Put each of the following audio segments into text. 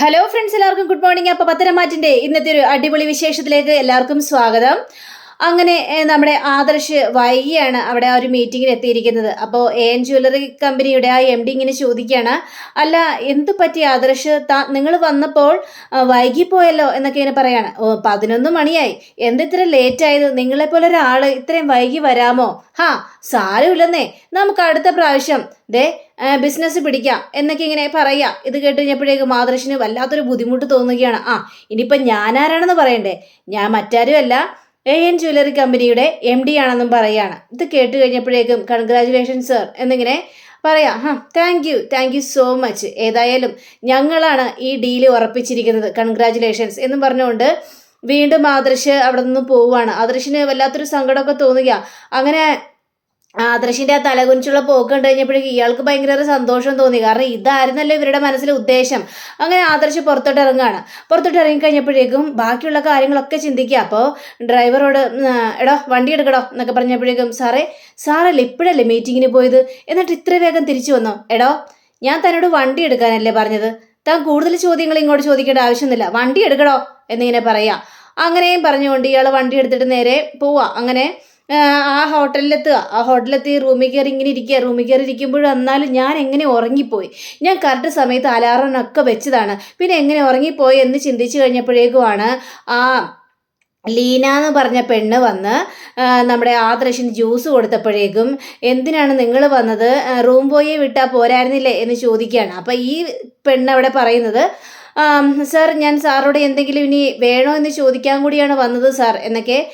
Hello friends എല്ലാവർക്കും good morning അപ്പോൾ പത്തനംമാറ്റിന്റെ ഇന്നത്തെ ഒരു അടിപൊളി വിശേഷത്തിലേക്ക് എല്ലാവർക്കും സ്വാഗതം. അങ്ങനെ നമ്മുടെ ആദർശ് വൈകിയാണ് അവിടെ ആ ഒരു മീറ്റിങ്ങിന് എത്തിയിരിക്കുന്നത്. അപ്പോൾ എ എൻ ജ്വല്ലറി കമ്പനിയുടെ ആ എം ഡി ഇങ്ങനെ ചോദിക്കുകയാണ് അല്ല എന്ത് പറ്റി ആദർശ്? താ നിങ്ങൾ വന്നപ്പോൾ വൈകിപ്പോയല്ലോ? എന്നൊക്കെ ഇങ്ങനെ പറയാണ്. ഓ പതിനൊന്ന് മണിയായി. എന്ത് ഇത്ര ലേറ്റ് ആയത്? നിങ്ങളെപ്പോലെ ഒരാൾ ഇത്രയും വൈകി വരാമോ? ഹാ സാരമില്ലെന്നേ. നമുക്ക് അടുത്ത പ്രാവശ്യം. ദേ ബിസിനസ് പിടിക്കാം എന്നൊക്കെ ഇങ്ങനെ പറയുക ഇത് കേട്ട് കഴിഞ്ഞപ്പോഴേക്കും വല്ലാത്തൊരു ബുദ്ധിമുട്ട് തോന്നുകയാണ്. ആ ഇനിയിപ്പം ഞാനാരാണെന്ന് പറയണ്ടേ? ഞാൻ മറ്റാരുമല്ല. എ എൻ ജ്വല്ലറി കമ്പനിയുടെ എം ഡി ആണെന്നും പറയുകയാണ് ഇത് കേട്ട് കഴിഞ്ഞപ്പോഴേക്കും കൺഗ്രാചുലേഷൻ സർ എന്നിങ്ങനെ പറയാം ഹാ thank you thank you so much ഏതായാലും ഞങ്ങളാണ് ഈ ഡീൽ ഉറപ്പിച്ചിരിക്കുന്നത്. കൺഗ്രാചുലേഷൻസ് എന്നും പറഞ്ഞുകൊണ്ട് വീണ്ടും ആദർശ് അവിടെ നിന്ന് പോവുകയാണ്. ആദർശിന് വല്ലാത്തൊരു സങ്കടമൊക്കെ തോന്നുക അങ്ങനെ ആദർശിന്റെ ആ തലകുനിച്ചുള്ള പോക്ക് കണ്ടു കഴിഞ്ഞപ്പോഴേക്കും ഇയാൾക്ക് ഭയങ്കര സന്തോഷം തോന്നി. കാരണം ഇതായിരുന്നല്ലോ ഇവരുടെ മനസ്സിലെ ഉദ്ദേശം. അങ്ങനെ ആദർശ് പുറത്തോട്ട് ഇറങ്ങുകയാണ്. പുറത്തോട്ട് ഇറങ്ങിക്കഴിഞ്ഞപ്പോഴേക്കും ബാക്കിയുള്ള കാര്യങ്ങളൊക്കെ ചിന്തിക്കുക. അപ്പോൾ ഡ്രൈവറോട് എടോ വണ്ടി എടുക്കടോ എന്നൊക്കെ പറഞ്ഞപ്പോഴേക്കും സാറേ സാറല്ലേ ഇപ്പോഴല്ലേ മീറ്റിങ്ങിന് പോയത്? എന്നിട്ട് ഇത്ര വേഗം തിരിച്ചു വന്നോ. എടോ ഞാൻ തന്നോട് വണ്ടി എടുക്കാനല്ലേ പറഞ്ഞത്? താൻ കൂടുതൽ ചോദ്യങ്ങൾ ഇങ്ങോട്ട് ചോദിക്കേണ്ട ആവശ്യമൊന്നുമില്ല. വണ്ടി എടുക്കടോ എന്നിങ്ങനെ പറയാം. അങ്ങനെയും പറഞ്ഞുകൊണ്ട് ഇയാൾ വണ്ടി എടുത്തിട്ട് നേരെ പോവാ. അങ്ങനെ ആ, ഹോട്ടലിലെത്തുക. ആ ഹോട്ടലിലെത്തി റൂമിൽ കയറി ഇങ്ങനെ ഇരിക്കുക. റൂമിൽ കയറി ഇരിക്കുമ്പോഴും എന്നാലും ഞാൻ എങ്ങനെ ഉറങ്ങിപ്പോയി? ഞാൻ കറക്റ്റ് സമയത്ത് അലാറമൊക്കെ വെച്ചതാണ്. പിന്നെ എങ്ങനെ ഉറങ്ങിപ്പോയി എന്ന് ചിന്തിച്ചു കഴിഞ്ഞപ്പോഴേക്കുമാണ് ആ ലീന എന്ന് പറഞ്ഞ പെണ്ണ് വന്ന് നമ്മുടെ ആദർശിന് ജ്യൂസ് കൊടുത്തപ്പോഴേക്കും എന്തിനാണ് നിങ്ങൾ വന്നത്? റൂം ബോയെ വിട്ടാൽ പോരായിരുന്നില്ലേ എന്ന് ചോദിക്കുകയാണ്. അപ്പോൾ ഈ പെണ്ണ് അവിടെ പറയുന്നത് സാർ ഞാൻ സാറോട് എന്തെങ്കിലും ഇനി വേണോ എന്ന് ചോദിക്കാൻ കൂടിയാണ് വന്നത് സാർ എന്നൊക്കെ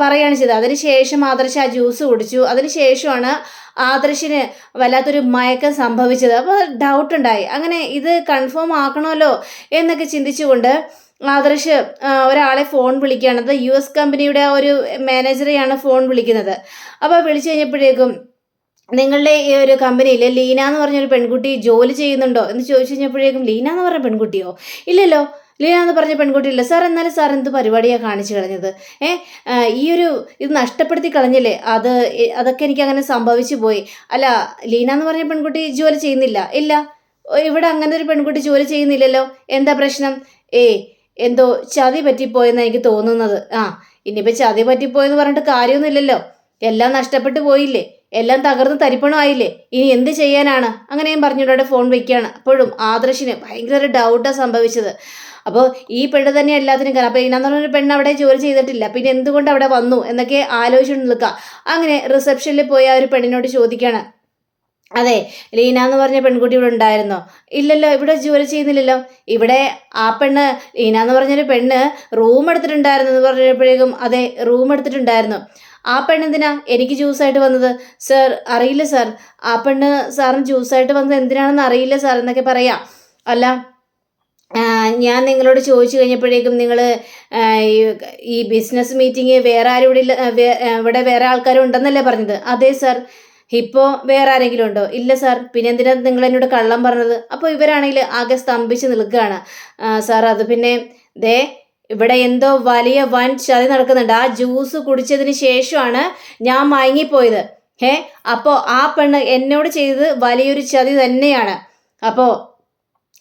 പറയുകയാണ് ചെയ്തത്. അതിനുശേഷം ആദർശ് ആ ജ്യൂസ് കുടിച്ചു. അതിനുശേഷമാണ് ആദർശിന് വല്ലാത്തൊരു മയക്കം സംഭവിച്ചത്. അപ്പോൾ ഡൗട്ട് ഉണ്ടായി. അങ്ങനെ ഇത് കൺഫേം ആക്കണമല്ലോ എന്നൊക്കെ ചിന്തിച്ചുകൊണ്ട് ആദർശ് ഒരാളെ ഫോൺ വിളിക്കുകയാണ്. അത് യു എസ് കമ്പനിയുടെ ഒരു മാനേജറെയാണ് ഫോൺ വിളിക്കുന്നത്. അപ്പോൾ വിളിച്ചു കഴിഞ്ഞപ്പോഴേക്കും നിങ്ങളുടെ ഈ ഒരു കമ്പനിയിൽ ലീന എന്ന് പറഞ്ഞൊരു പെൺകുട്ടി ജോലി ചെയ്യുന്നുണ്ടോ എന്ന് ചോദിച്ചു കഴിഞ്ഞപ്പോഴേക്കും ലീന എന്ന് പറഞ്ഞ പെൺകുട്ടിയോ? ഇല്ലല്ലോ ലീന എന്ന് പറഞ്ഞ പെൺകുട്ടി ഇല്ല. സാർ എന്നാലും സാർ എന്ത് പരിപാടിയാണ് കാണിച്ചു കളഞ്ഞത്? ഏ ഈ ഒരു ഇത് നഷ്ടപ്പെടുത്തി കളഞ്ഞില്ലേ? അത് അതൊക്കെ എനിക്ക് അങ്ങനെ സംഭവിച്ചു പോയി. അല്ല ലീന എന്ന് പറഞ്ഞ പെൺകുട്ടി ജോലി ചെയ്യുന്നില്ല. ഇല്ല ഇവിടെ അങ്ങനെ ഒരു പെൺകുട്ടി ജോലി ചെയ്യുന്നില്ലല്ലോ. എന്താ പ്രശ്നം? ഏ എന്തോ ചതി പറ്റിപ്പോയെന്ന് എനിക്ക് തോന്നുന്നത്. ആ ഇനിയിപ്പോൾ ചതി പറ്റിപ്പോയെന്ന് പറഞ്ഞിട്ട് കാര്യമൊന്നുമില്ലല്ലോ. എല്ലാം നഷ്ടപ്പെട്ടു പോയില്ലേ? എല്ലാം തകർന്ന് തരിപ്പണമായില്ലേ? ഇനി എന്ത് ചെയ്യാനാണ്? അങ്ങനെയും പറഞ്ഞിട്ട് ഫോൺ വയ്ക്കുകയാണ് അപ്പോഴും ആദർശിന് ഭയങ്കര ഒരു ഡൗട്ടാണ് സംഭവിച്ചത്. അപ്പോൾ ഈ പെണ്ണ് തന്നെ എല്ലാത്തിനും കാരണം. അപ്പോൾ ഇനാന്ന് പറഞ്ഞൊരു പെണ്ണ് അവിടെ ജോലി ചെയ്തിട്ടില്ല. പിന്നെ എന്തുകൊണ്ട് അവിടെ വന്നു എന്നൊക്കെ ആലോചിച്ചുകൊണ്ട് നിൽക്കുക. അങ്ങനെ റിസപ്ഷനിൽ പോയി ആ ഒരു പെണ്ണിനോട് ചോദിക്കുകയാണ്. അതെ ലീന എന്ന് പറഞ്ഞ പെൺകുട്ടി ഇവിടെ ഉണ്ടായിരുന്നോ? ഇല്ലല്ലോ ഇവിടെ ജോലി ചെയ്യുന്നില്ലല്ലോ. ഇവിടെ ആ പെണ്ണ് ലീന എന്ന് പറഞ്ഞൊരു പെണ്ണ് റൂം എടുത്തിട്ടുണ്ടായിരുന്നു എന്ന് പറഞ്ഞപ്പോഴേക്കും അതെ റൂം എടുത്തിട്ടുണ്ടായിരുന്നു. ആ പെണ്ണെന്തിനാ എനിക്ക് ജ്യൂസായിട്ട് വന്നത്? സർ അറിയില്ല സർ ആ പെണ്ണ് സാറിന് ജ്യൂസായിട്ട് വന്നത് എന്തിനാണെന്ന് അറിയില്ല സാർ എന്നൊക്കെ പറയാം. അല്ല ഞാൻ നിങ്ങളോട് ചോദിച്ചു കഴിഞ്ഞപ്പോഴേക്കും നിങ്ങൾ ഈ ബിസിനസ് മീറ്റിംഗ് വേറെ ആരും ഇവിടെ ഇവിടെ വേറെ ആൾക്കാരും ഉണ്ടെന്നല്ലേ പറഞ്ഞത്? അതെ സർ ഇപ്പോൾ വേറെ ആരെങ്കിലും ഉണ്ടോ? ഇല്ല സാർ പിന്നെ എന്തിനാണ് നിങ്ങൾ എന്നോട് കള്ളം പറഞ്ഞത്? അപ്പോൾ ഇവരാണെങ്കിൽ ആകെ സ്തംഭിച്ച് നിൽക്കുകയാണ് സാർ അത് പിന്നെ ദേ ഇവിടെ എന്തോ വലിയ വൻ ചതി നടക്കുന്നുണ്ട്. ആ ജ്യൂസ് കുടിച്ചതിന് ശേഷമാണ് ഞാൻ മയങ്ങിപ്പോയത്. ഏ അപ്പോൾ ആ പെണ്ണ് എന്നോട് ചെയ്തത് വലിയൊരു ചതി തന്നെയാണ്. അപ്പോൾ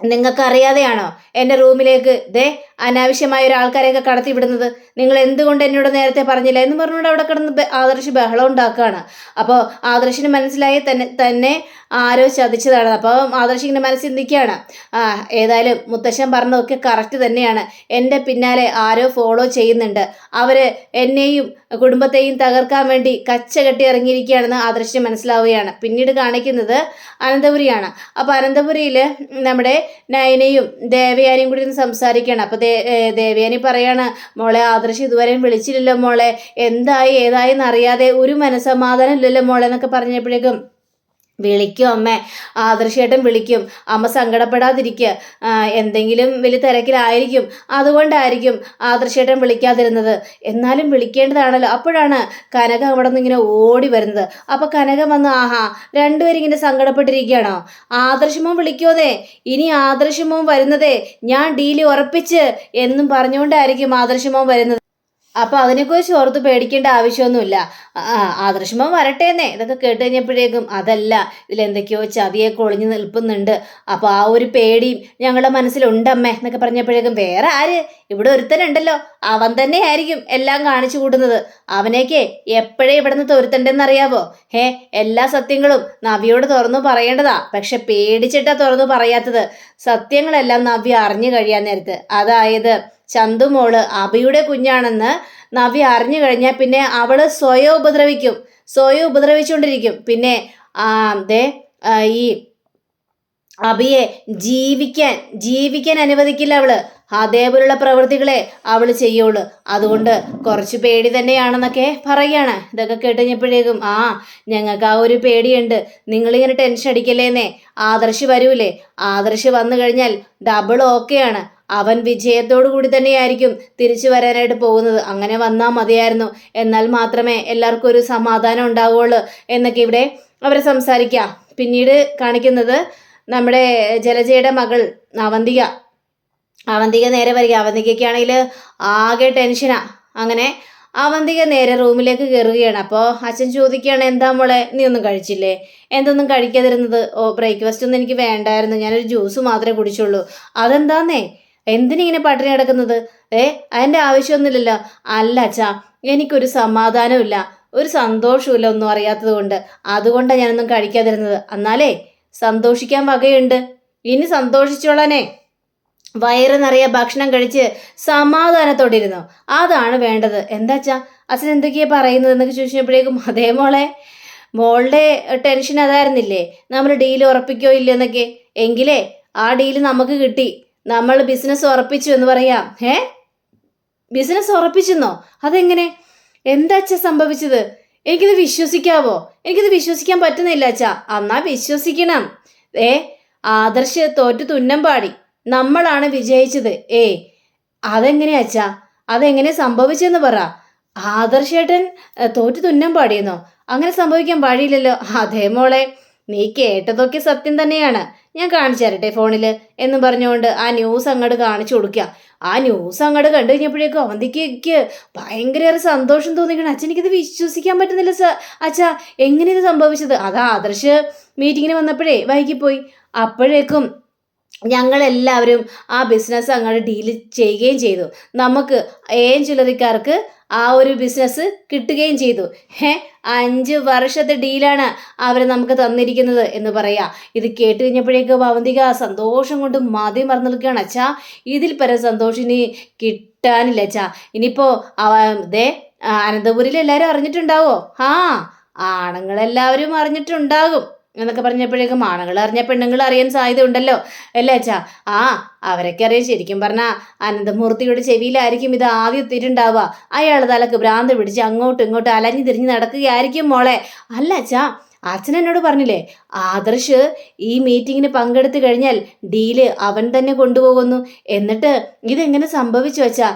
നിങ്ങൾക്കറിയാതെയാണോ? എന്റെ റൂമിലേക്ക് ദേ അനാവശ്യമായ ഒരാൾക്കാരെയൊക്കെ കടത്തിവിടുന്നത് കടത്തി വിടുന്നത് നിങ്ങൾ എന്തുകൊണ്ട് എന്നോട് നേരത്തെ പറഞ്ഞില്ല എന്ന് പറഞ്ഞുകൊണ്ട് അവിടെ കിടന്ന് ആദർശ് ബഹളം ഉണ്ടാക്കുകയാണ്. അപ്പോൾ ആദർശിന് മനസ്സിലായി തന്നെ തന്നെ ആരോ ചതിച്ചതാണ്. അപ്പോൾ ആദർശ് ഇങ്ങനെ മനസ്സിൽ ചിന്തിക്കുകയാണ് ആ ഏതായാലും മുത്തശ്ശൻ പറഞ്ഞതൊക്കെ കറക്റ്റ് തന്നെയാണ്. എന്റെ പിന്നാലെ ആരോ ഫോളോ ചെയ്യുന്നുണ്ട്. അവർ എന്നെയും കുടുംബത്തെയും തകർക്കാൻ വേണ്ടി കച്ച കെട്ടി ഇറങ്ങിയിരിക്കുകയാണെന്ന് ആദർശിന് മനസ്സിലാവുകയാണ്. പിന്നീട് കാണിക്കുന്നത് അനന്തപുരിയാണ്. അപ്പോൾ അനന്തപുരിയിൽ നമ്മുടെ നയനയും ദേവയാനിയും കൂടി സംസാരിക്കുകയാണ്. അപ്പോൾ ദേവയാനി പറയാണ് മോളെ ആദർശ് ഇതുവരെയും വിളിച്ചില്ലല്ലോ മോളെ. എന്തായി ഏതായി എന്നറിയാതെ ഒരു മനസമാധാനം ഇല്ലല്ലോ മോളെ എന്നൊക്കെ പറഞ്ഞപ്പോഴേക്കും വിളിക്കും അമ്മ. ആദർശേട്ടൻ വിളിക്കും. അമ്മ സങ്കടപ്പെടാതിരിക്കുക എന്തെങ്കിലും വലിയ തിരക്കിലായിരിക്കും. അതുകൊണ്ടായിരിക്കും ആദർശേട്ടൻ വിളിക്കാതിരുന്നത്. എന്നാലും വിളിക്കേണ്ടതാണല്ലോ. അപ്പോഴാണ് കനക അവിടെ നിന്ന് ഇങ്ങനെ ഓടി വരുന്നത്. അപ്പോൾ കനക വന്ന് ആഹാ രണ്ടുപേരും ഇങ്ങനെ സങ്കടപ്പെട്ടിരിക്കുകയാണോ? ആദർശമോൻ വിളിക്കോതേ ഇനി ആദർശമോൻ വരുന്നതേ. ഞാൻ ഡീലി ഉറപ്പിച്ച് എന്നും പറഞ്ഞുകൊണ്ടായിരിക്കും ആദർശമോൻ വരുന്നത്. അപ്പൊ അതിനെക്കുറിച്ച് ഓർത്ത് പേടിക്കേണ്ട ആവശ്യമൊന്നുമില്ല. ആ വരട്ടെ വരട്ടേന്നേ. ഇതൊക്കെ കേട്ട് കഴിഞ്ഞപ്പോഴേക്കും അതല്ല ഇതിലെന്തൊക്കെയോ ചതിയൊക്കെ ഒളിഞ്ഞു നിൽപ്പുന്നുണ്ട്. അപ്പോൾ ആ ഒരു പേടിയും ഞങ്ങളുടെ മനസ്സിലുണ്ടമ്മേ എന്നൊക്കെ പറഞ്ഞപ്പോഴേക്കും വേറെ ആര്? ഇവിടെ ഒരുത്തനുണ്ടല്ലോ. അവൻ തന്നെ ആയിരിക്കും എല്ലാം കാണിച്ചു കൂടുന്നത് അവനേക്കേ എപ്പോഴേ ഇവിടുന്ന് തൊരുത്തണ്ടെന്നറിയാവോ? ഹേ എല്ലാ സത്യങ്ങളും നവിയോട് തുറന്നു പറയേണ്ടതാ. പക്ഷെ പേടിച്ചിട്ടാ തുറന്നു പറയാത്തത്. സത്യങ്ങളെല്ലാം നവ്യ അറിഞ്ഞു കഴിയാൻ നേരത്ത്. അതായത് ചന്തുമോൾ അബിയുടെ കുഞ്ഞാണെന്ന് നവ്യ അറിഞ്ഞു കഴിഞ്ഞാൽ പിന്നെ അവൾ സ്വയം ഉപദ്രവിക്കും. സ്വയം ഉപദ്രവിച്ചുകൊണ്ടിരിക്കും. പിന്നെ ദേ ഈ അബിയെ ജീവിക്കാൻ ജീവിക്കാൻ അനുവദിക്കില്ല അവൾ. അതേപോലുള്ള പ്രവൃത്തികളെ അവൾ ചെയ്യുള്ളൂ. അതുകൊണ്ട് കുറച്ച് പേടി തന്നെയാണെന്നൊക്കെ പറയുകയാണ് ഇതൊക്കെ കേട്ട് കഴിഞ്ഞപ്പോഴേക്കും ആ ഞങ്ങൾക്ക് ആ ഒരു പേടിയുണ്ട്. നിങ്ങളിങ്ങനെ ടെൻഷൻ അടിക്കല്ലേന്നേ. ആദർശ് വരൂലേ. ആദർശ് വന്നു കഴിഞ്ഞാൽ ഡബിൾ ഓക്കെയാണ്. അവൻ വിജയത്തോടു കൂടി തന്നെയായിരിക്കും തിരിച്ചു വരാനായിട്ട് പോകുന്നത്. അങ്ങനെ വന്നാൽ മതിയായിരുന്നു. എന്നാൽ മാത്രമേ എല്ലാവർക്കും ഒരു സമാധാനം ഉണ്ടാവുകയുള്ളൂ എന്നൊക്കെ ഇവിടെ അവർ സംസാരിക്കാം പിന്നീട് കാണിക്കുന്നത് നമ്മുടെ ജലജയുടെ മകൾ അവന്തിക. അവന്തിക നേരെ വരിക. അവന്തികയ്ക്കാണെങ്കിൽ ആകെ ടെൻഷനാ അങ്ങനെ അവന്തിക നേരെ റൂമിലേക്ക് കയറുകയാണ്. അപ്പോൾ അച്ഛൻ ചോദിക്കുകയാണ് എന്താ മോളെ നീ ഒന്നും കഴിച്ചില്ലേ? എന്തൊന്നും കഴിക്കാതിരുന്നത്? ഓ ബ്രേക്ക്ഫാസ്റ്റ് ഒന്നും എനിക്ക് വേണ്ടായിരുന്നു. ഞാനൊരു ജ്യൂസ് മാത്രമേ കുടിച്ചുള്ളൂ. അതെന്താന്നേ? എന്തിനിങ്ങനെ പട്ടിണി കിടക്കുന്നത് ഏ അതിന്റെ ആവശ്യമൊന്നുമില്ലല്ലോ. അല്ല അച്ഛാ എനിക്കൊരു സമാധാനമില്ല ഒരു സന്തോഷമില്ല ഒന്നും അറിയാത്തത് കൊണ്ട്. അതുകൊണ്ടാണ് ഞാനൊന്നും കഴിക്കാതിരുന്നത്. എന്നാലേ സന്തോഷിക്കാൻ വകയുണ്ട്. ഇനി സന്തോഷിച്ചോളാനേ. വയറ് ഭക്ഷണം കഴിച്ച് സമാധാനത്തോടെ ഇരുന്നോ അതാണ് വേണ്ടത്. എന്താച്ചാ അച്ഛൻ എന്തൊക്കെയാ പറയുന്നത് എന്നൊക്കെ ചോദിച്ചപ്പോഴേക്കും അതേ മോളെ മോളുടെ ടെൻഷൻ അതായിരുന്നില്ലേ? നമ്മൾ ഡീൽ ഉറപ്പിക്കോ ഇല്ലെന്നൊക്കെ എങ്കിലേ ആ ഡീൽ നമുക്ക് കിട്ടി. നമ്മൾ ബിസിനസ് ഉറപ്പിച്ചു എന്ന് പറയാം. ഏ ബിസിനസ് ഉറപ്പിച്ചെന്നോ? അതെങ്ങനെ? എന്താ അച്ഛാ സംഭവിച്ചത്? എനിക്കിത് വിശ്വസിക്കാവോ? എനിക്കിത് വിശ്വസിക്കാൻ പറ്റുന്നില്ല അച്ഛാ. എന്നാ വിശ്വസിക്കണം. ഏ? ആദർശ് തോറ്റു തുന്നം പാടി. നമ്മളാണ് വിജയിച്ചത്. ഏ? അതെങ്ങനെയാ അച്ഛാ? അതെങ്ങനെ സംഭവിച്ചെന്ന് പറ. ആദർശേട്ടൻ തോറ്റു തുന്നം പാടിയെന്നോ? അങ്ങനെ സംഭവിക്കാൻ പാടിയില്ലല്ലോ അതേ മോളെ. നീ കേട്ടതൊക്കെ സത്യം തന്നെയാണ്. ഞാൻ കാണിച്ചു തരട്ടെ ഫോണിൽ എന്ന് പറഞ്ഞുകൊണ്ട് ആ ന്യൂസ് അങ്ങോട്ട് കാണിച്ചു കൊടുക്കുക ആ ന്യൂസ് അങ്ങോട്ട് കണ്ടു കഴിഞ്ഞപ്പോഴേക്കും അവന്തിക്ക് ഭയങ്കര സന്തോഷം തോന്നിക്കണം അച്ഛൻ വിശ്വസിക്കാൻ പറ്റുന്നില്ല സ അച്ഛാ എങ്ങനെ ഇത് സംഭവിച്ചത്? അതാ ആദർശ് മീറ്റിങ്ങിന് വന്നപ്പോഴേ വൈകിപ്പോയി. അപ്പോഴേക്കും ഞങ്ങളെല്ലാവരും ആ ബിസിനസ് അങ്ങോട്ട് ഡീൽ ചെയ്യുകയും ചെയ്തു. നമുക്ക് ഏൻ ചില്ലറിക്കാർക്ക് ആ ഒരു ബിസിനസ് കിട്ടുകയും ചെയ്തു. ഏ അഞ്ച് വർഷത്തെ ഡീലാണ് അവർ നമുക്ക് തന്നിരിക്കുന്നത് എന്ന് പറയാം. ഇത് കേട്ട് കഴിഞ്ഞപ്പോഴേക്ക് ഭവന്തിക സന്തോഷം കൊണ്ട് മതി മറന്നു നിൽക്കുകയാണ്. അച്ഛാ ഇതിൽ പരം സന്തോഷം ഇനി കിട്ടാനില്ല അച്ഛാ. ഇനിയിപ്പോൾ ദേ അനന്തപുരിൽ എല്ലാവരും അറിഞ്ഞിട്ടുണ്ടാവോ? ആ ആണുങ്ങളെല്ലാവരും അറിഞ്ഞിട്ടുണ്ടാകും. എന്നൊക്കെ പറഞ്ഞപ്പോഴേക്കും ആണുങ്ങൾ അറിഞ്ഞ പെണ്ണുങ്ങൾ അറിയാൻ സാധ്യത ഉണ്ടല്ലോ അല്ലേ അച്ഛാ? ആ അവരൊക്കെ അറിയാം. ശരിക്കും പറഞ്ഞാൽ അനന്തമൂർത്തിയുടെ ചെവിയിലായിരിക്കും ഇത് ആദ്യം എത്തിയിട്ടുണ്ടാവുക. അയാൾ തലക്ക് ഭ്രാന്ത് പിടിച്ച് അങ്ങോട്ടും ഇങ്ങോട്ടും അലഞ്ഞു തിരിഞ്ഞ് നടക്കുകയായിരിക്കും മോളെ. അല്ല അച്ഛാ അച്ഛൻ എന്നോട് പറഞ്ഞില്ലേ ആദർശ് ഈ മീറ്റിങ്ങിന് പങ്കെടുത്തു കഴിഞ്ഞാൽ ഡീൽ അവൻ തന്നെ കൊണ്ടുപോകുന്നു. എന്നിട്ട് ഇതെങ്ങനെ സംഭവിച്ചു വച്ചാ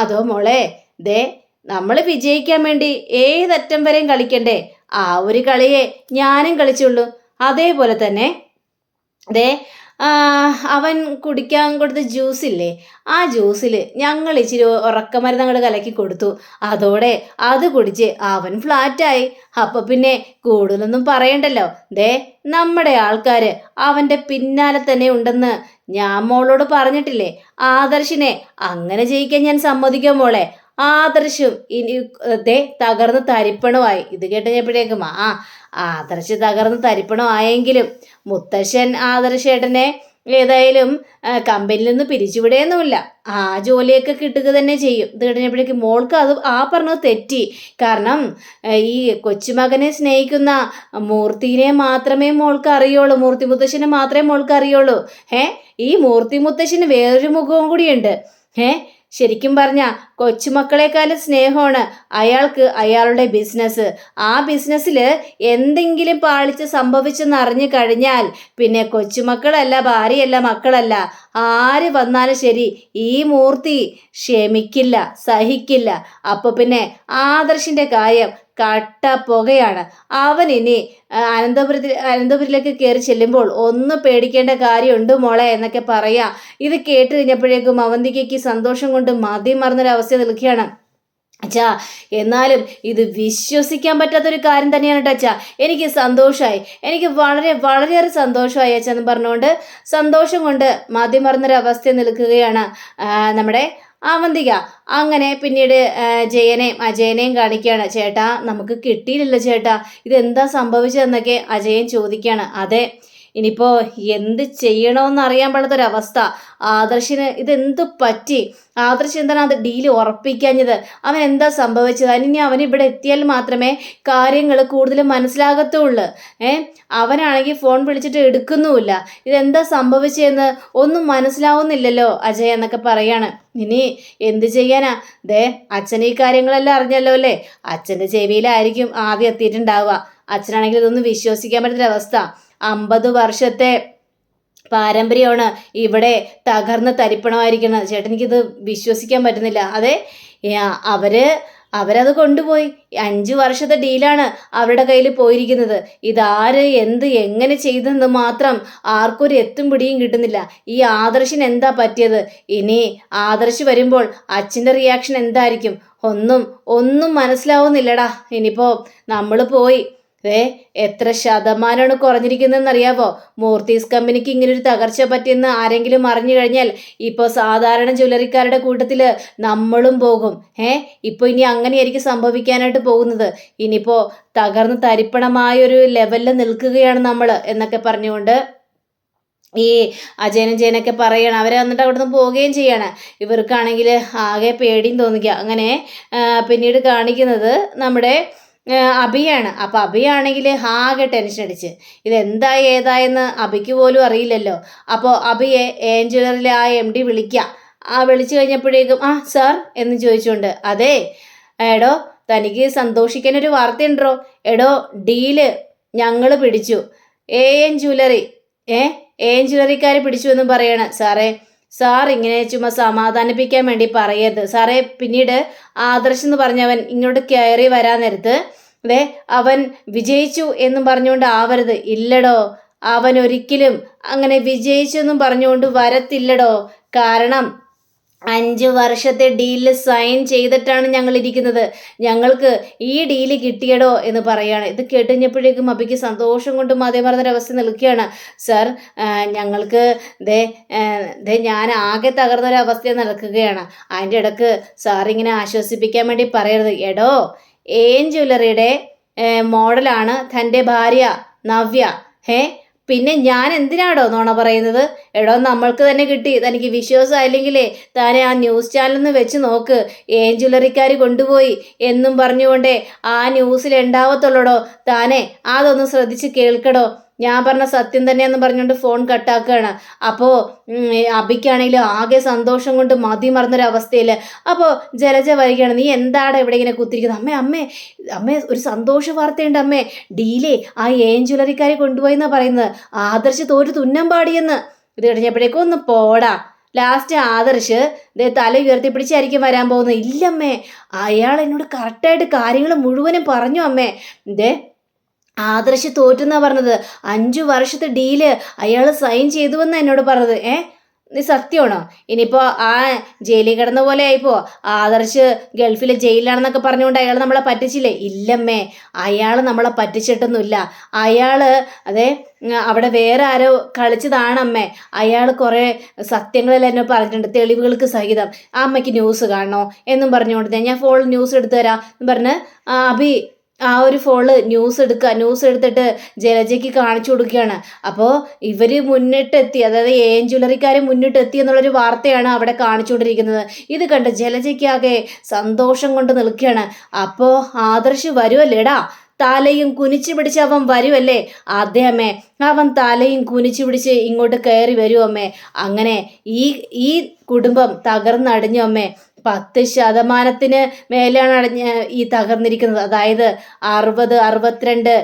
അതോ മോളെ ദേ നമ്മൾ വിജയിക്കാൻ വേണ്ടി ഏതറ്റം വരെയും കളിക്കണ്ടേ? ആ ഒരു കളിയെ ഞാനും കളിച്ചുള്ളൂ. അതേപോലെ തന്നെ ദേ അവൻ കുടിക്കാൻ കൊടുത്ത ജ്യൂസ് ഇല്ലേ? ആ ജ്യൂസിൽ ഞങ്ങൾ ഇച്ചിരി ഉറക്കമരുന്ന് കലക്കി കൊടുത്തു. അതോടെ അത് കുടിച്ച് അവൻ ഫ്ലാറ്റായി അപ്പം പിന്നെ കൂടുതലൊന്നും പറയണ്ടല്ലോ. ദേ നമ്മുടെ ആൾക്കാർ അവന്റെ പിന്നാലെ തന്നെ ഉണ്ടെന്ന് ഞാൻ മോളോട് പറഞ്ഞിട്ടില്ലേ? ആദർശിനെ അങ്ങനെ ജയിക്കാൻ ഞാൻ സമ്മതിക്കാം മോളെ? ആദർശും ഇനി ദേ തകർന്ന് തരിപ്പണമായി. ഇത് കേട്ട് കേട്ടപ്പോഴേക്കും ആ ആദർശ് തകർന്ന് തരിപ്പണമായെങ്കിലും മുത്തശ്ശൻ ആദർശേട്ടനെ ഏതായാലും കമ്പനിയിൽ നിന്ന് പിരിച്ചുവിടുകയൊന്നുമില്ല ആ ജോലിയൊക്കെ കിട്ടുക തന്നെ ചെയ്യും. ഇത് കഴിഞ്ഞപ്പോഴേക്കും മോൾക്ക് അത് ആ പറഞ്ഞത് തെറ്റി. കാരണം ഈ കൊച്ചുമകനെ സ്നേഹിക്കുന്ന മൂർത്തിനെ മാത്രമേ മോൾക്ക് അറിയുള്ളൂ. മൂർത്തി മുത്തശ്ശനെ മാത്രമേ മോൾക്ക് അറിയുള്ളൂ. ഏ ഈ മൂർത്തി മുത്തശ്ശന് വേറൊരു മുഖവും കൂടിയുണ്ട്. ഏ ശരിക്കും പറഞ്ഞ കൊച്ചുമക്കളെക്കാളും സ്നേഹമാണ് അയാൾക്ക് അയാളുടെ ബിസിനസ്. ആ ബിസിനസ്സിൽ എന്തെങ്കിലും പാളിച്ച് സംഭവിച്ചെന്ന് അറിഞ്ഞു കഴിഞ്ഞാൽ പിന്നെ കൊച്ചുമക്കളല്ല ഭാര്യയല്ല മക്കളല്ല. ആര് വന്നാലും ശരി ഈ മൂർത്തി ക്ഷമിക്കില്ല സഹിക്കില്ല. അപ്പോൾ പിന്നെ ആദർശിന്റെ കാര്യം കട്ട പുകയാണ് അവൻ ഇനി അനന്തപുരത്തിൽ അനന്തപുരിലേക്ക് കയറി ചെല്ലുമ്പോൾ ഒന്ന് പേടിക്കേണ്ട കാര്യമുണ്ട് മോളെ എന്നൊക്കെ പറയാ. ഇത് കേട്ട് കഴിഞ്ഞപ്പോഴേക്കും അവന്തികയ്ക്ക് സന്തോഷം കൊണ്ട് മതി മറന്നൊരവസ്ഥ നിൽക്കുകയാണ്. അച്ഛാ എന്നാലും ഇത് വിശ്വസിക്കാൻ പറ്റാത്തൊരു കാര്യം തന്നെയാണ് കേട്ടോ അച്ഛാ. എനിക്ക് സന്തോഷമായി എനിക്ക് വളരെ വളരെയേറെ സന്തോഷമായി അച്ഛാ എന്ന് പറഞ്ഞുകൊണ്ട് സന്തോഷം കൊണ്ട് മതി മറന്നൊരവസ്ഥ നിൽക്കുകയാണ് നമ്മുടെ അവന്തിക അങ്ങനെ പിന്നീട് ജയനെയും അജയനെയും കാണിക്കുകയാണ്. ചേട്ടാ നമുക്ക് കിട്ടിയില്ലല്ലോ ചേട്ടാ. ഇതെന്താ സംഭവിച്ചതെന്നൊക്കെ അജയൻ ചോദിക്കുകയാണ്. അതെ ഇനിയിപ്പോൾ എന്ത് ചെയ്യണമെന്ന് അറിയാൻ പാടാത്തൊരവസ്ഥ ആദർശിന് ഇതെന്ത് പറ്റി? ആദർശ് എന്താണ് അത് ഡീൽ ഉറപ്പിക്കാഞ്ഞത്? അവൻ എന്താ സംഭവിച്ചത്? അതിനി അവൻ ഇവിടെ എത്തിയാൽ മാത്രമേ കാര്യങ്ങൾ കൂടുതൽ മനസ്സിലാകത്തുള്ളൂ. ഏ? അവനാണെങ്കിൽ ഫോൺ വിളിച്ചിട്ട് എടുക്കുന്നുമില്ല. ഇതെന്താ സംഭവിച്ചതെന്ന് ഒന്നും മനസ്സിലാവുന്നില്ലല്ലോ അജയ് എന്നൊക്കെ പറയാണ്. ഇനി എന്ത് ചെയ്യാനാ? ദേ അച്ഛൻ ഈ കാര്യങ്ങളെല്ലാം അറിഞ്ഞല്ലോ അല്ലേ? അച്ഛന്റെ ചെവിയിലായിരിക്കും ആദ്യം എത്തിയിട്ടുണ്ടാവുക. അച്ഛനാണെങ്കിൽ ഇതൊന്നും വിശ്വസിക്കാൻ പറ്റുന്നൊരവസ്ഥ അമ്പത് വർഷത്തെ പാരമ്പര്യമാണ് ഇവിടെ തകർന്ന് തരിപ്പണമായിരിക്കുന്നത്. ചേട്ടൻ എനിക്കിത് വിശ്വസിക്കാൻ പറ്റുന്നില്ല. അതെ അവർ അവർ അവരത് കൊണ്ടുപോയി. അഞ്ച് വർഷത്തെ ഡീലാണ് അവരുടെ കയ്യിൽ പോയിരിക്കുന്നത്. ഇതാര് എന്ത് എങ്ങനെ ചെയ്തെന്ന് മാത്രം ആർക്കൊരു എത്തും പിടിയും കിട്ടുന്നില്ല. ഈ ആദർശിന് എന്താ പറ്റിയത്? ഇനി ആദർശ് വരുമ്പോൾ അച്ഛന്റെ റിയാക്ഷൻ എന്തായിരിക്കും? ഒന്നും ഒന്നും മനസ്സിലാവുന്നില്ലടാ. ഇനിയിപ്പോൾ നമ്മൾ പോയി ഏ എത്ര ശതമാനമാണ് കുറഞ്ഞിരിക്കുന്നതെന്ന് അറിയാവോ മൂർത്തീസ് കമ്പനിക്ക് ഇങ്ങനൊരു തകർച്ച പറ്റിയെന്ന് ആരെങ്കിലും അറിഞ്ഞു കഴിഞ്ഞാൽ ഇപ്പോൾ സാധാരണ ജ്വല്ലറിക്കാരുടെ കൂട്ടത്തിൽ നമ്മളും പോകും. ഏ ഇപ്പോൾ ഇനി അങ്ങനെയായിരിക്കും സംഭവിക്കാനായിട്ട് പോകുന്നത്. ഇനിയിപ്പോൾ തകർന്ന് തരിപ്പണമായൊരു ലെവലിൽ നിൽക്കുകയാണ് നമ്മൾ എന്നൊക്കെ പറഞ്ഞുകൊണ്ട് ഈ അജയനും ജയനൊക്കെ പറയണം. അവരെ വന്നിട്ട് അവിടെ നിന്ന് പോവുകയും ചെയ്യാണ്. ഇവർക്കാണെങ്കിൽ ആകെ പേടിയും തോന്നിക്കുക അങ്ങനെ പിന്നീട് കാണിക്കുന്നത് നമ്മുടെ അഭിയാണ്. അപ്പോൾ അഭിയാണെങ്കിൽ ആകെ ടെൻഷൻ അടിച്ച്. ഇതെന്താ ഏതായെന്ന് അഭിക്ക് പോലും അറിയില്ലല്ലോ. അപ്പോൾ അഭിയെ ഏഞ്ചലറിലെ ആ എം ഡി വിളിക്കുക ആ വിളിച്ചു കഴിഞ്ഞപ്പോഴേക്കും ആ സാർ എന്ന് ചോദിച്ചുകൊണ്ട് അതെ എടോ തനിക്ക് സന്തോഷിക്കാൻ ഒരു വാർത്തയുണ്ടോ? എടോ ഡീൽ ഞങ്ങൾ പിടിച്ചു. എ എൻ ജ്വല്ലറി ഏ എ എൻ ജ്വല്ലറിക്കാർ പിടിച്ചു എന്ന് പറയണ. സാറേ സാർ ഇങ്ങനെ ചുമ്മാ സമാധാനിപ്പിക്കാൻ വേണ്ടി പറയരുത്. സാറേ പിന്നീട് ആദർശ് എന്ന് പറഞ്ഞവൻ ഇങ്ങോട്ട് കയറി വരാൻ നേരത്ത് അതെ അവൻ വിജയിച്ചു എന്നും പറഞ്ഞുകൊണ്ട് ആവരുത്. ഇല്ലടോ അവൻ ഒരിക്കലും അങ്ങനെ വിജയിച്ചു എന്നും പറഞ്ഞുകൊണ്ട് വരത്തില്ലടോ. കാരണം അഞ്ച് വർഷത്തെ ഡീലിൽ സൈൻ ചെയ്തിട്ടാണ് ഞങ്ങൾ ഇരിക്കുന്നത്. ഞങ്ങൾക്ക് ഈ ഡീൽ കിട്ടിയടോ എന്ന് പറയുകയാണ് ഇത് കേട്ടുകഴിഞ്ഞപ്പോഴേക്കും അബിക്ക് സന്തോഷം കൊണ്ട് മതിമറന്നൊരവസ്ഥ നിൽക്കുകയാണ്. സർ ഞങ്ങൾക്ക് ദേ ദേ ഞാൻ ആകെ തകർന്നൊരവസ്ഥ നടക്കുകയാണ്. അതിന്റെ ഇടയ്ക്ക് സാറിങ്ങനെ ആശ്വസിപ്പിക്കാൻ വേണ്ടി പറയരുത്. എടോ ഏൻ ജ്വല്ലറിയുടെ മോഡലാണ് തന്റെ ഭാര്യ നവ്യ. ഏ പിന്നെ ഞാൻ എന്തിനാടോ നോണ പറയുന്നത്? എടോ നമ്മൾക്ക് തന്നെ കിട്ടി. തനിക്ക് വിശ്വാസമായില്ലെങ്കിലേ താനെ ആ ന്യൂസ് ചാനലിൽ വെച്ച് നോക്ക്. ഏഞ്ചുലറിക്കാർ കൊണ്ടുപോയി എന്നും പറഞ്ഞുകൊണ്ടേ ആ ന്യൂസിൽ ഉണ്ടാവത്തുള്ളടോ? താനെ അതൊന്ന് ശ്രദ്ധിച്ച് കേൾക്കടോ. ഞാൻ പറഞ്ഞ സത്യം തന്നെയെന്ന് പറഞ്ഞുകൊണ്ട് ഫോൺ കട്ടാക്കുകയാണ് അപ്പോൾ അബിക്കാണെങ്കിലും ആകെ സന്തോഷം കൊണ്ട് മതി മറന്നൊരവസ്ഥയിൽ അപ്പോൾ ജലജ വരികയാണ് നീ എന്താണ് ഇവിടെ ഇങ്ങനെ കുത്തിരിക്കുന്നത്? അമ്മേ അമ്മേ അമ്മേ ഒരു സന്തോഷ വാർത്തയുണ്ട് അമ്മേ. ഡീലേ ആ ഏൻ ജ്വല്ലറിക്കാരെ കൊണ്ടുപോയി എന്നാ പറയുന്നത്. ആദർശ് തോറ്റു തുന്നം പാടിയെന്ന്. ഇത് കഴിഞ്ഞപ്പോഴേക്കും ഒന്ന് പോടാ. ലാസ്റ്റ് ആദർശ് ദേ തല ഉയർത്തി പിടിച്ചായിരിക്കും വരാൻ പോകുന്നത്. ഇല്ലമ്മേ അയാൾ എന്നോട് കറക്റ്റായിട്ട് കാര്യങ്ങൾ മുഴുവനും പറഞ്ഞു അമ്മേ. ദേ ആദർശ് തോറ്റെന്നാ പറഞ്ഞത്. അഞ്ചു വർഷത്തെ ഡീൽ അയാൾ സൈൻ ചെയ്തുവെന്നാ എന്നോട് പറഞ്ഞത്. ഏ? നീ സത്യമാണോ? ഇനിയിപ്പോൾ ആ ജയിലിൽ കിടന്ന പോലെ ആയിപ്പോ ആദർശ് ഗൾഫിലെ ജയിലിലാണെന്നൊക്കെ പറഞ്ഞുകൊണ്ട് അയാൾ നമ്മളെ പറ്റിച്ചില്ലേ? ഇല്ലമ്മേ. അയാൾ നമ്മളെ പറ്റിച്ചിട്ടൊന്നുമില്ല. അയാൾ അതെ അവിടെ വേറെ ആരോ കളിച്ചതാണമ്മേ. അയാൾ കുറേ സത്യങ്ങളെല്ലാം എന്നെ പറഞ്ഞിട്ടുണ്ട്. തെളിവുകൾക്ക് സഹിതം. ആ അമ്മയ്ക്ക് ന്യൂസ് കാണണോ എന്നും പറഞ്ഞുകൊണ്ട് ഞാൻ ഫോണിൽ ന്യൂസ് എടുത്തു തരാം എന്ന് പറഞ്ഞ് അഭി ആ ഒരു ഫോണിൽ ന്യൂസ് എടുക്കുക ന്യൂസ് എടുത്തിട്ട് ജലജയ്ക്ക് കാണിച്ചു കൊടുക്കുകയാണ്. അപ്പോൾ ഇവർ മുന്നിട്ടെത്തി അതായത് എ എൻ ജ്വല്ലറിക്കാർ മുന്നിട്ടെത്തി എന്നുള്ളൊരു വാർത്തയാണ് അവിടെ കാണിച്ചുകൊണ്ടിരിക്കുന്നത്. ഇത് കണ്ട് ജലജയ്ക്കാകെ സന്തോഷം കൊണ്ട് നിൽക്കുകയാണ്. അപ്പോൾ ആദർശ് വരുമല്ലേടാ തലയും കുനിച്ചു പിടിച്ച് അവൻ വരുമല്ലേ അമ്മേ. അവൻ തലയും കുനിച്ചു പിടിച്ച് ഇങ്ങോട്ട് കയറി വരും അമ്മേ. അങ്ങനെ ഈ ഈ കുടുംബം തകർന്നടിഞ്ഞു അമ്മേ. പത്ത് ശതമാനത്തിന് മേലെയാണ് അടഞ്ഞ് ഈ തകർന്നിരിക്കുന്നത്. അതായത് അറുപത് അറുപത്തിരണ്ട്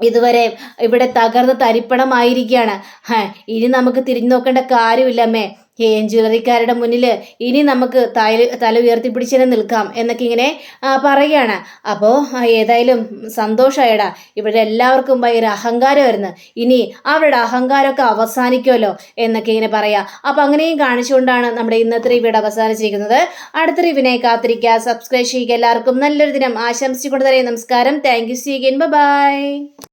ഇതുവരെ ഇവിടെ തകർന്ന് തരിപ്പണമായിരിക്കുകയാണ്. ഇനി നമുക്ക് തിരിഞ്ഞു നോക്കേണ്ട കാര്യമില്ലമ്മേ എ എൻ ജ്വല്ലറിക്കാരുടെ മുന്നിൽ ഇനി നമുക്ക് തല തല തന്നെ നിൽക്കാം എന്നൊക്കെ ഇങ്ങനെ പറയുകയാണ്. അപ്പോൾ ഏതായാലും സന്തോഷമായടാ ഇവിടെ എല്ലാവർക്കും ഭയങ്കര അഹങ്കാരമായിരുന്നു. ഇനി അവരുടെ അഹങ്കാരമൊക്കെ അവസാനിക്കുമല്ലോ എന്നൊക്കെ ഇങ്ങനെ പറയാം. അപ്പം അങ്ങനെയും കാണിച്ചുകൊണ്ടാണ് നമ്മുടെ ഇന്നത്തെ റിവ്യൂടെ അവസാനിച്ചിരിക്കുന്നത്. അടുത്ത റിവിനെ കാത്തിരിക്കുക. സബ്സ്ക്രൈബ് ചെയ്യുക. എല്ലാവർക്കും നല്ലൊരു ദിനം ആശംസിച്ചുകൊണ്ട് തന്നെ നമസ്കാരം. Thank you see again bye